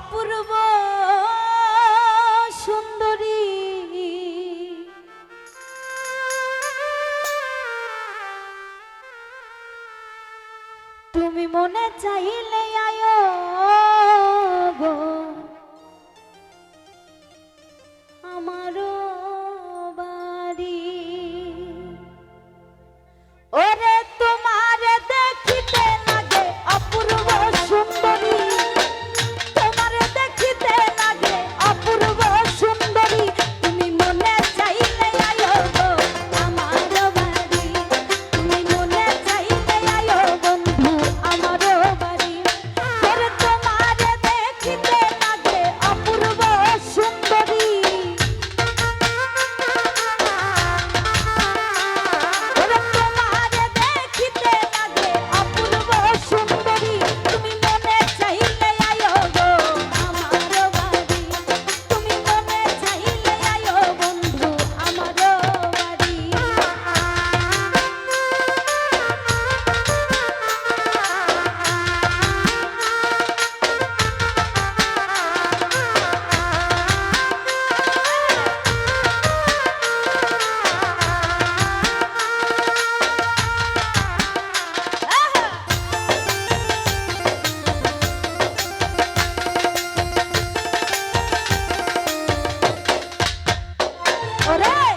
অপূর্ব সুন্দরী। তুমি মনে চাইলে Oh, no!